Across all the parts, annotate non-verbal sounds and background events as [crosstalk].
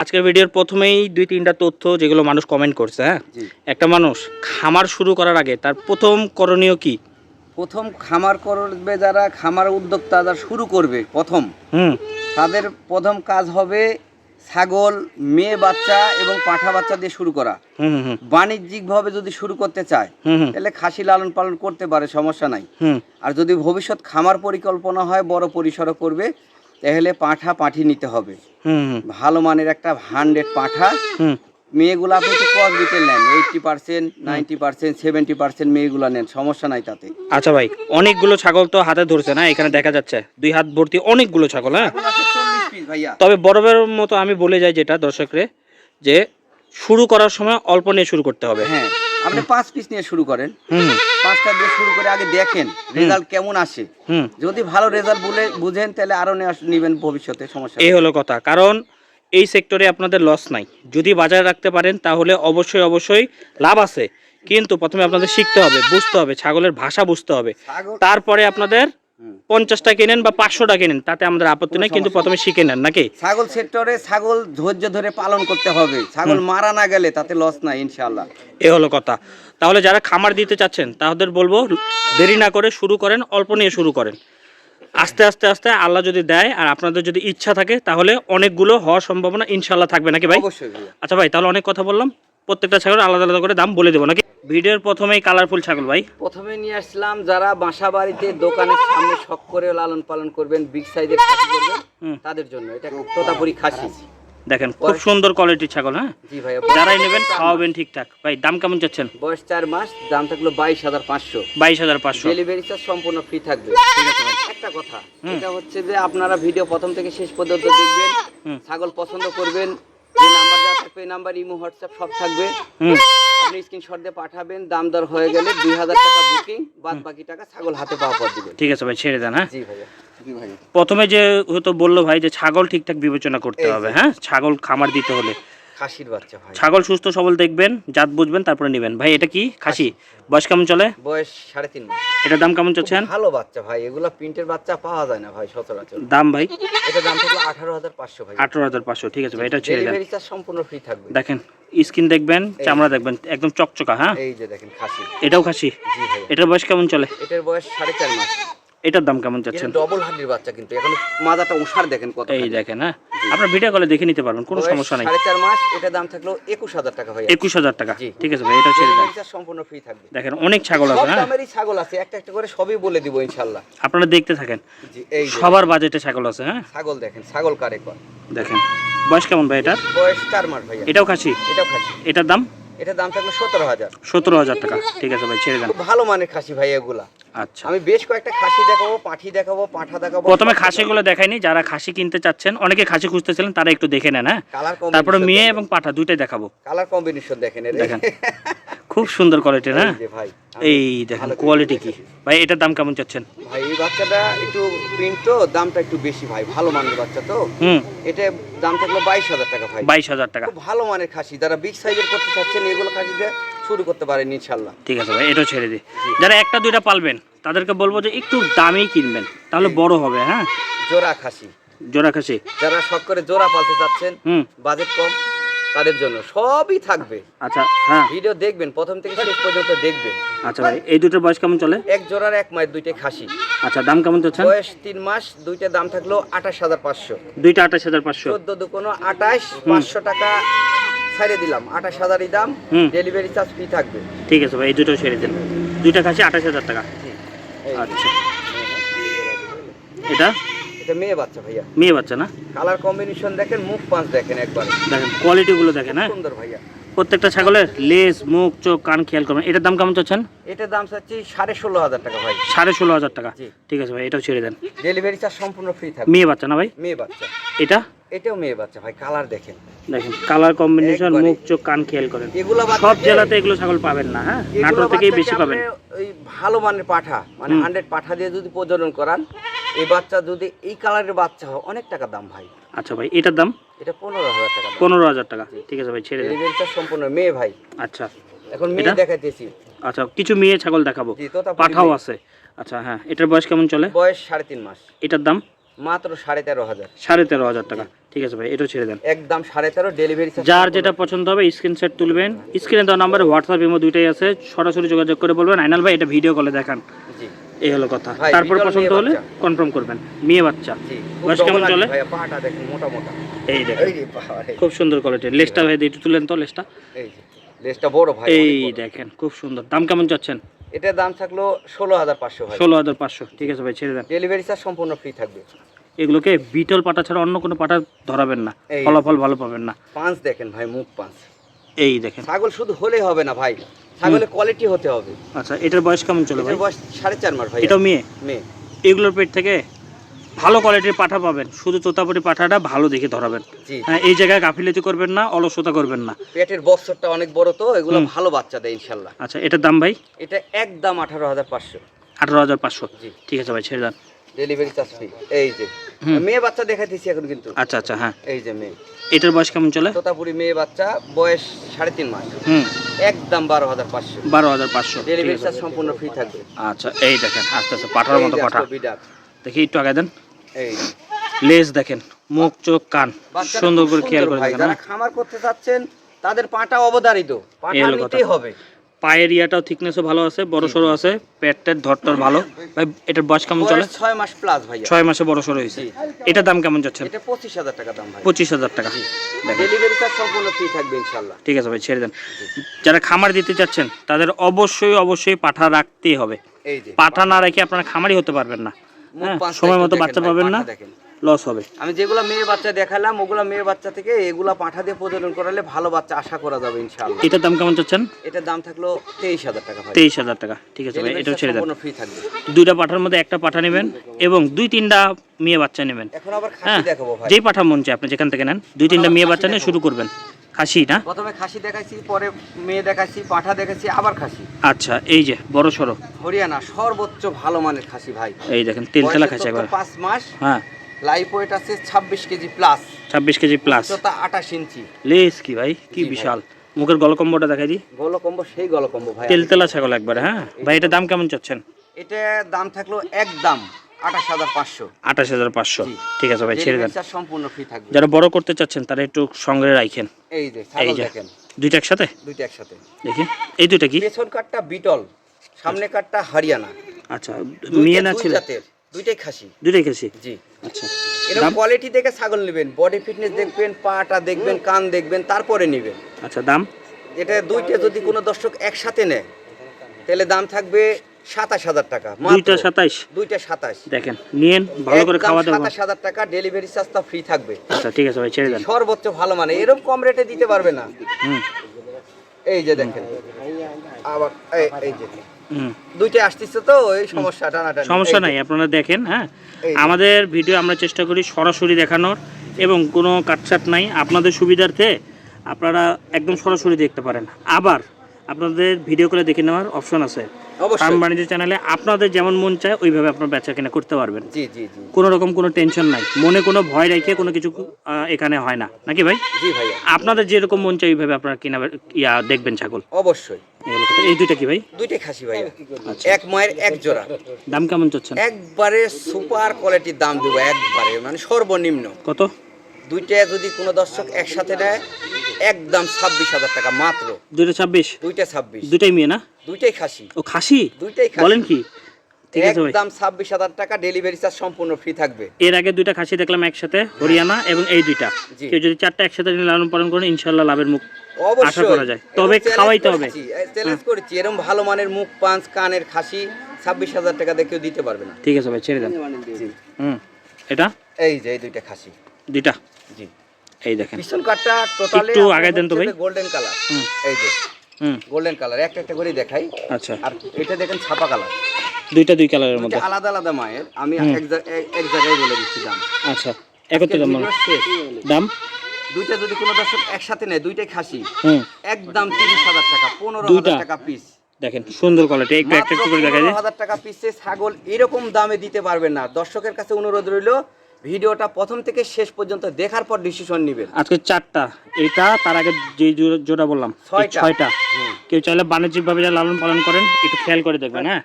আজকের ভিডিওর প্রথমেই দুই তিনটা তথ্য যেগুলো মানুষ কমেন্ট করছে হ্যাঁ? একটা মানুষ খামার শুরু করার আগে তার প্রথম করণীয় কি? প্রথম খামার করবে যারা খামার উদ্যোক্তা যারা শুরু করবে প্রথম হুম। তাদের প্রথম কাজ হবে ছাগল মেয়ে বাচ্চা এবং পাঠা বাচ্চা দিয়ে শুরু করা। বাণিজ্যিকভাবে যদি শুরু করতে চায় তাহলে খাসি লালন পালন করতে পারে সমস্যা নাই। হুম। আর যদি ভবিষ্যৎ খামার পরিকল্পনা হয় বড় পরিসরে করবে তাহলে পাঠা পাঠিয়ে নিতে হবে। ভালো মানের একটা হান্ড্রেড পাঠা। হুম। মেয়েগুলো আপনি একটু কস দিতে নেন eighty percent ninety percent seventy percent মেয়েগুলো নেন সমস্যা নাই তাতে। আচ্ছা ভাই অনেকগুলো ছাগল তো হাতে ধরছে না এখানে দেখা যাচ্ছে। দুই হাত ভর্তি অনেকগুলো ছাগল হ্যাঁ? তবে বরাবরের মতো আমি বলে যাই যেটা দর্শকরে যে শুরু করার সময় অল্প নিয়ে শুরু করতে হবে। হ্যাঁ। আপনি পাঁচ পিস নিয়ে শুরু করেন। পাঁচটা দিয়ে শুরু করে আগে দেখেন রেজাল্ট কেমন আসে। যদি ভালো রেজাল্ট বলে বুঝেন তাহলে আরও নেবেন ভবিষ্যতে সমস্যা এই হলো কথা। কারণ এই সেক্টরে আপনাদের লস নাই। যদি বাজারে রাখতে পারেন তাহলে অবশ্যই অবশ্যই লাভ আছে। কিন্তু প্রথমে আপনাদের শিখতে হবে বুঝতে হবে। ছাগলের ভাষা বুঝতে হবে। তারপরে আপনাদের। পঞ্চাশটা কিনেন বা পাঁচশোটা কিনেন তাতে আমাদের আপত্তি নেই কিন্তু প্রথমে শিখে নেন নাকি? ছাগল সেক্টরে ছাগল ধৈর্য ধরে পালন করতে হবে। ছাগল মারা না গেলে তাতে লস নাই ইনশাআল্লাহ। এ হলো কথা। তাহলে যারা খামার দিতে চাচ্ছেন তাদের বলব দেরি না করে শুরু করেন অল্প নিয়ে শুরু করেন। আস্তে আস্তে আস্তে আল্লাহ যদি দেয় আর আপনাদের যদি ইচ্ছা থাকে তাহলে অনেকগুলো হওয়ার সম্ভাবনা ইনশাল্লাহ থাকবে নাকি ভাই? অবশ্যই আচ্ছা ভাই তাহলে অনেক কথা বললাম। প্রত্যেকটা ছাগল আলাদা আলাদা করে দাম বলে দেবো নাকি? ভিডিওর প্রথমেই কালারফুল ছাগল ভাই। প্রথমে নিয়ে আসলাম যারা বাসা বাড়িতে দোকানের সামনে শখ করে লালন পালন করবেন বিগ সাইজের খাসি করবেন। তাদের জন্য। এটা তোতাপুরি খাসি। দেখেন খুব সুন্দর কোয়ালিটির ছাগল হ্যাঁ? জি ভাইয়া যারাই নেবেন খাওয়াবেন ঠিকঠাক। ভাই দাম কেমন চাচ্ছেন? বয়স চার মাস দাম থাকল বাইশ হাজার পাঁচশো। বাইশ হাজার পাঁচশো। ডেলিভারি চার্জ সম্পূর্ণ ফ্রি থাকবে। ভাই। একটা কথা এটা হচ্ছে যে আপনারা ভিডিও প্রথম থেকে শেষ পর্যন্ত দেখবেন ছাগল পছন্দ করবেন যে নাম্বার দেওয়া থাকবে এই নাম্বার ইমো হোয়াটসঅ্যাপ সব থাকবে। আপনি স্ক্রিনশট দিয়ে পাঠাবেন দাম দর হয়ে গেলে দুই হাজার টাকা বুকিং বাদ বাকি টাকা ছাগল হাতে পাওয়া পর দিবেন ঠিক আছে ভাই ছেড়ে দেন হ্যাঁ? জি ভাইয়া প্রথমে যে হয়তো বলল ভাই যে ছাগল ঠিকঠাক বিবেচনা করতে হবে হ্যাঁ? ছাগল খামার দিতে হলে। খাসির বাচ্চা ভাই। ছাগল সুস্থ সবল দেখবেন জাত বুঝবেন তারপরে নেবেন। ভাই এটা কি? খাসি? বয়স কেমন চলে? বয়স সাড়ে তিন মাস। এটার দাম কেমন চলছে? ভালো বাচ্চা ভাই এগুলা প্রিন্টের বাচ্চা পাওয়া যায় না ভাই সচরাচর। দাম ভাই? এটা দাম থাকল আঠারো হাজার পাঁচশো ভাই। আঠারো হাজার পাঁচশো ঠিক আছে ভাই এটা ছেড়ে দেন। সম্পূর্ণ ফ্রি থাকবে। দেখেন স্কিন দেখবেন চামড়া দেখবেন একদম চকচকা হ্যাঁ? এই যে দেখেন খাসি। এটাও খাসি? এটার বয়স কেমন চলে? এটার বয়স সাড়ে চার মাস। এটার দাম কেমন এটা চাচ্ছেন? ডবল হান্ডির বাচ্চা কিন্তু এখন মাজাটা উষার দেখেন কত এই দেখেন হ্যাঁ? আপনার ভিডিও কলে দেখে নিতে পারবেন কোনো সমস্যা নাই। সাড়ে চার মাস এটা দাম থাকল একুশ হাজার টাকা ভাই একুশ হাজার টাকা। ঠিক আছে ভাই এটা ছেড়ে দেন। সম্পূর্ণ ফ্রি থাকবে। দেখেন অনেক ছাগল আছে হ্যাঁ? দামেরই ছাগল আছে একটা একটা করে সবই বলে দিব ইনশাল্লাহ। আপনারা দেখতে থাকেন। জি এই সবার বাজেটে ছাগল আছে হ্যাঁ? ছাগল দেখেন ছাগল কারে কর দেখেন। বয়স কেমন ভাই এটার? বয়স চার মাস ভাই এটাও খাসি? এটাও খাসি। এটার দাম? এটার দাম থাকল সতেরো হাজার। সতেরো হাজার টাকা। ঠিক আছে ভাই ছেড়ে দেন। ভালো মানের খাসি ভাই এগুলা। আচ্ছা। আমি বেশ কয়েকটা খাসি দেখাবো পাঠি দেখাবো পাঠা দেখাবো। প্রথমে খাসিগুলো দেখাইনি যারা খাসি কিনতে চাচ্ছেন অনেকে খাসি খুঁজতেছিলেন তারা একটু দেখে নেন হ্যাঁ? তারপরে মেয়ে এবং পাঠা দুইটাই দেখাবো। কালার কম্বিনেশন দেখেন দেখেন। [laughs] খুব সুন্দর কোয়ালিটির হ্যাঁ এই দেখেন কোয়ালিটি কি। ভাই এটার দাম কেমন চাচ্ছেন? ভাই এই বাচ্চাটা একটু প্রিন্ট তো দামটা একটু বেশি ভাই ভালো মানের বাচ্চা তো। হুম। এটা দাম থাকল বাইশ হাজার টাকা ভাই। বাইশ হাজার টাকা। ভালো মানের খাসি। যারা বিগ সাইজের করতে চাচ্ছেন এগুলো খাসি দিয়ে শুরু করতে পারেন ইনশাল্লাহ ঠিক আছে ভাই এটাও ছেড়ে দিই। যারা একটা দুইটা পালবেন তাদেরকে বলব যে একটু দামেই কিনবেন তাহলে বড় হবে হ্যাঁ? জোড়া খাসি। জোড়া খাসি। যারা শখ করে জোড়া পালতে চাচ্ছেন হুম। বাজেট কম। তাদের জন্য সবই থাকবে। আচ্ছা হ্যাঁ। ভিডিও দেখবেন প্রথম থেকে শেষ পর্যন্ত দেখবেন। আচ্ছা ভাই এই দুটোর বয়স কেমন চলে? এক জোড়ার এক মায়ের দুইটা খাসি। আচ্ছা দাম কেমন চলছে বয়স তিন মাস দুইটা দাম থাকল আঠাশ হাজার পাঁচশো। দুইটা আঠাশ হাজার পাঁচশো। চোদ্দ দুকোনো আঠাশ পাঁচশো টাকা ছাড়ে দিলাম। আঠাশ হাজারই দাম। ডেলিভারি চার্জ ফ্রি থাকবে। ঠিক আছে ভাই এই দুটো ছেড়ে দেন। দুইটা খাসি আঠাশ হাজার টাকা। আচ্ছা। এটা? এটা মেয়ে বাচ্চা ভাইয়া। মেয়ে বাচ্চা না? কালার কম্বিনেশন দেখেন মুখ পাঁচ দেখেন একবার। দেখেন কোয়ালিটিগুলো দেখেন হ্যাঁ? সুন্দর ভাইয়া। প্রত্যেকটা ছাগলের লেজ মুখ চোখ কান খেয়াল করবেন। এটার দাম কেমন চাচ্ছেন? এটার দাম চাচ্ছি সাড়ে ষোলো হাজার টাকা ভাই। সাড়ে ষোলো হাজার টাকা। ঠিক আছে ভাই এটাও ছেড়ে দেন। ডেলিভারি চার্জ সম্পূর্ণ ফ্রি থাকবে। মেয়ে বাচ্চা না ভাই? মেয়ে বাচ্চা। এটা? এটাও মেয়ে বাচ্চা ভাই কালার দেখেন। দেখেন কালার কম্বিনেশন মুখ চোখ কান খেয়াল করেন। এগুলো সব জেলাতে এগুলো ছাগল পাবেন না হ্যাঁ? নাটোর থেকেই বেশি পাবেন। ওই ভালো মানের পাঠা মানে হান্ড্রেড পাঠা দিয়ে যদি প্রজনন করান এই বাচ্চা যদি এই কালারের বাচ্চা হয় অনেক টাকা দাম ভাই। আচ্ছা ভাই এটার দাম? এটা পনেরো হাজার টাকা পনেরো হাজার টাকা। ঠিক আছে ভাই ছেড়ে চার্জ সম্পূর্ণ মেয়ে ভাই। আচ্ছা। এখন মেয়ে দেখাইতেছি। আচ্ছা কিছু মেয়ে ছাগল দেখাবো। পাঠাও আছে। আচ্ছা হ্যাঁ এটার বয়স কেমন চলে? বয়স সাড়ে তিন মাস। এটার দাম? মাত্র সাড়ে তেরো হাজার। সাড়ে তেরো হাজার টাকা। ঠিক আছে ভাই এটা ছেড়ে দেন। একদম সাড়ে তেরো ডেলিভারি যার যেটা পছন্দ হবে স্ক্রিনশট তুলবেন। স্ক্রিনে দেওয়া নাম্বারে হোয়াটসঅ্যাপ ইমো দুইটাই আছে। সরাসরি যোগাযোগ করে বলবেন। আইনাল ভাই এটা ভিডিও কলে দেখান। জি। এই হলো কথা। তারপর পছন্দ হলে কনফার্ম করবেন। মেয়ে বাচ্চা। বয়স কেমন চলে? এই দেখেন। খুব সুন্দর কোয়ালিটির লেসটা ভাই একটু তুলেন তো লেসটা। এই যে বড় ভাই এই দেখেন খুব সুন্দর। দাম কেমন চাচ্ছেন? এটার দাম থাকল ষোলো হাজার পাঁচশো ষোলো হাজার পাঁচশো ঠিক আছে ভাই ছেড়ে দেন। ডেলিভারি চার্জ সম্পূর্ণ ফ্রি থাকবে। এগুলোকে বিটল পাটা ছাড়া অন্য কোনো পাটা ধরাবেন না। ফলাফল ভালো পাবেন না। পাঁচ দেখেন ভাই মুখ পাঁচ। এই দেখেন। ছাগল শুধু হলেই হবে না ভাই। ছাগলের কোয়ালিটি হতে হবে। আচ্ছা এটার বয়স কেমন চলে ভাই? বয়স সাড়ে চার মাস ভাই। এটা মেয়ে? মেয়ে। এগুলোর পেট থেকে ভালো কোয়ালিটির পাঠা পাবেন। শুধু তোতাপুরি পাঠাটা ভালো দেখে ধরাবেন। হ্যাঁ এই জায়গায় গাফিলতি করবেন না অলসতা করবেন না। পেটের বক্সরটা অনেক বড় তো এগুলো ভালো বাচ্চা দেয় ইনশাল্লাহ। আচ্ছা এটার দাম ভাই? এটা একদম আঠারো হাজার পাঁচশো। আঠারো হাজার পাঁচশো। জি। ঠিক আছে ভাই ছেড়ে দেন। ডেলিভারি চার্জ ফ্রি এই যে। মেয়ে বাচ্চা দেখাইতেছি এখন কিন্তু। আচ্ছা আচ্ছা হ্যাঁ। এই যে মেয়ে। এটার বয়স কেমন চলে? তোতাপুরি মেয়ে বাচ্চা বয়স সাড়ে তিন মাস। হুম। একদম বারো হাজার পাঁচশো। বারো হাজার পাঁচশো ডেলিভারি চার্জ সম্পূর্ণ ফ্রি থাকবে। আচ্ছা এই দেখেন আস্তে আস্তে পাঠার মতো পাঠা। দেখি একটু আগে দেন। এই। লেজ দেখেন মুখ চোখ কান সুন্দর করে খেয়াল করে দেখেন যারা হ্যাঁ? খামার করতে চাচ্ছেন তাদের পাটা অবধারিত। পাটা। নিতেই হবে। পায়ের ইয়াটাও থিকনেসও ভালো আছে বড় সড়ো আছে পেটের ধরটার ভালো। ভাই এটার বয়স কেমন চলে? ছয় মাস প্লাস ভাইয়া। ছয় মাসে বড় সড়ো হয়েছে। এটার দাম কেমন যাচ্ছে? এটা পঁচিশ হাজার টাকা দাম ভাই পঁচিশ হাজার টাকা। ডেলিভারি চার্জ সম্পূর্ণ ফ্রি থাকবে ইনশাল্লাহ ঠিক আছে ভাই ছেড়ে দেন। যারা খামার দিতে চাচ্ছেন তাদের অবশ্যই অবশ্যই পাঠা রাখতেই হবে। পাঠা না রেখে আপনারা খামারই হতে পারবেন না। সময় মতো বাচ্চা পাবেন না। লস হবে। আমি যেগুলো মেয়ে বাচ্চা দেখালাম ওগুলো মেয়ে বাচ্চা থেকে এগুলা পাঠা দিয়ে প্রজনন করালে ভালো বাচ্চা আশা করা যাবে ইনশাল্লাহ এটার দাম কেমন চাচ্ছেন? এটার দাম থাকল তেইশ হাজার টাকা ভাই। তেইশ হাজার টাকা। ঠিক আছে ভাই এটাও ছেড়ে দেন। ফ্রি থাকবে দুইটা পাঠার মধ্যে একটা পাঠা নেবেন এবং দুই তিনটা মেয়ে বাচ্চা নেবেন। এখন আবার হ্যাঁ খাসি দেখাবো ভাই। যেই পাঠা মন চায় আপনি যেখান থেকে নেন দুই তিনটা মেয়ে বাচ্চা নিয়ে শুরু করবেন। খাসি না? প্রথমে খাসি দেখাইছি পরে মেয়ে দেখাইছি পাঠা দেখাইছি আবার খাসি। আচ্ছা এই যে বড় সড়ো। হরিয়ানা সর্বোচ্চ ভালো মানের খাসি ভাই। এই দেখেন তেল তেলা খাসি একবার। পাঁচ মাস। হ্যাঁ। লাইফ ওয়েট আছে ছাব্বিশ কেজি প্লাস ছাব্বিশ কেজি প্লাস উচ্চতা আঠাশ ইঞ্চি। লেস কি ভাই? কি বিশাল। মুখের গলকম্বটা দেখাই দিই গলকম্ব সেই গলকম্ব ভাই। তেল তেলা ছাগল একবারে হ্যাঁ? ভাই এটা দাম কেমন চাচ্ছেন? এটা দাম থাকল একদম আঠাশ হাজার পাঁচশো। আঠাশ হাজার পাঁচশো। ঠিক আছে ভাই ছেড়ে দেন। সম্পূর্ণ ফ্রি থাকবে। যারা বড় করতে চাচ্ছেন তারা একটু সঙ্গে রাখেন এই যে এই যে দুইটা একসাথে? দুইটা একসাথে। দেখি। এই দুইটা কি? পেছন কাঠটা বিটল সামনে কাঠটা হরিয়ানা। আচ্ছা দুইটা- মেয়ে না ছেলে? দুইটাই খাসি। দুইটাই খাসি? জি। আচ্ছা। এরকম কোয়ালিটি দেখে ছাগল নেবেন বডি ফিটনেস দেখবেন পাটা দেখবেন কান দেখবেন তারপরে নেবেন। আচ্ছা দাম? এটা দুইটা যদি কোনো দর্শক একসাথে নেয় তাহলে দাম থাকবে সাতাশ হাজার টাকা। দুইটা সাতাইশ? দুইটা সাতাশ দেখেন নিয়েন ভালো করে খাওয়া দাওয়া সাতাশ হাজার টাকা ডেলিভারি চার্জটা ফ্রি থাকবে। আচ্ছা ঠিক আছে ভাই ছেড়ে দেন। সর্বোচ্চ ভালো মানে এরকম কম রেটে দিতে পারবে না। এই যে দেখেন আবার এই- যে। দুইটা আসতেছে তো এই সমস্যা টানাটানি। সমস্যা নাই আপনারা দেখেন হ্যাঁ? আমাদের ভিডিও আমরা চেষ্টা করি সরাসরি দেখানোর এবং কোনো কাটছাট নাই। আপনাদের সুবিধার্থে আপনারা একদম সরাসরি দেখতে পারেন। আবার আপনাদের ভিডিও করে দেখে নেওয়ার অপশন আছে। ফার্ম বাণিজ্য চ্যানেলে আপনাদের যেমন মন চায় ওইভাবে আপনার বেচা কেনা করতে পারবেন। জি জি জি। কোনো রকম কোনো টেনশন নাই। মনে কোনো ভয় রেখে কোনো কিছু এখানে হয় না। নাকি ভাই? জি আপনাদের যেরকম মন চায় ওইভাবে আপনারা কিনা ইয়া দেখবেন ছাগল। অবশ্যই। এই হলো কথা। এই দুইটা কি ভাই? দুইটাই খাসি আচ্ছা। এক মায়ের এক জোড়া। দাম কেমন চাচ্ছেন? একবারে সুপার কোয়ালিটির দাম দেবো একবারে মানে সর্বনিম্ন। কত? দুইটা যদি কোনো দর্শক একসাথে নেয় একদম ছাব্বিশ হাজার টাকা মাত্র। দুইটা ছাব্বিশ? দুইটা ছাব্বিশ। দুইটাই মেয়ে না? দুইটাই খাসি। ও খাসি? দুইটাই বলেন কি। ঠিক আছে একদম ছাব্বিশ হাজার টাকা ডেলিভারি চার্জ সম্পূর্ণ ফ্রি থাকবে। এর আগে দুইটা খাসি দেখলাম একসাথে হরিয়ানা এবং এই দুইটা। কেউ যদি চারটা একসাথে লালন পালন করেন ইনশাল্লাহ লাভের মুখ আশা করা যায়। তবে খাওয়াইতে হবে। চ্যালেঞ্জ করেছি। এরকম ভালো মানের মুখ পাঁচ কানের খাসি ছাব্বিশ হাজার টাকা দিয়ে কেউ দিতে পারবে না। ঠিক আছে ভাই ছেড়ে দেন। হুম। এটা? এই যে এই দুইটা খাসি। দুইটা? জি। এই দেখেন। পিছন কাঠটা টোটালি একটু আগে দেন তো ভাই। গোল্ডেন কালার হুম। এই যে হুম। গোল্ডেন কালার একটা একটা করে দেখাই। আচ্ছা। আর এটা দেখেন ছাপা কালার দুইটা দুই কালারের মধ্যে? আলাদা আলাদা মায়ের। আমি এক জায়গায় বলে দিচ্ছি দাম। আচ্ছা। একত্রে দাম। দাম? দুইটা যদি কোনো দর্শক একসাথে নেয় দুইটাই খাসি। একদম তিরিশ হাজার টাকা পনেরো হাজার টাকা পিস দেখেন সুন্দর কোয়ালিটি একটু একটু করে দেখা যায় হাজার টাকা পিসে ছাগল এরকম দামে দিতে পারবেন না। দর্শকের কাছে অনুরোধ রইল ভিডিওটা প্রথম থেকে শেষ পর্যন্ত দেখার পর ডিসিশন নেবেন। আজকে চারটা। এটা তার আগে যে জোড়া বললাম। ছয়টা। কেউ চাইলে বাণিজ্যিকভাবে যা লালন পালন করেন একটু খেয়াল করে দেখবেন হ্যাঁ?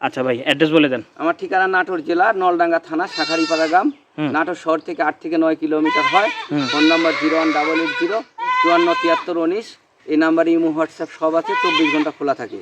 আচ্ছা ভাই অ্যাড্রেস বলে দেন। আমার ঠিকানা নাটোর জেলা নলডাঙ্গা থানা শাখারিপাড়া গ্রাম। নাটোর শহর থেকে আট থেকে নয় কিলোমিটার হয়। Phone number zero one double eight zero চুয়ান্ন তিয়াত্তর উনিশ। এই নাম্বারে ইমো হোয়াটসঅ্যাপ সব আছে চব্বিশ ঘণ্টা খোলা থাকে।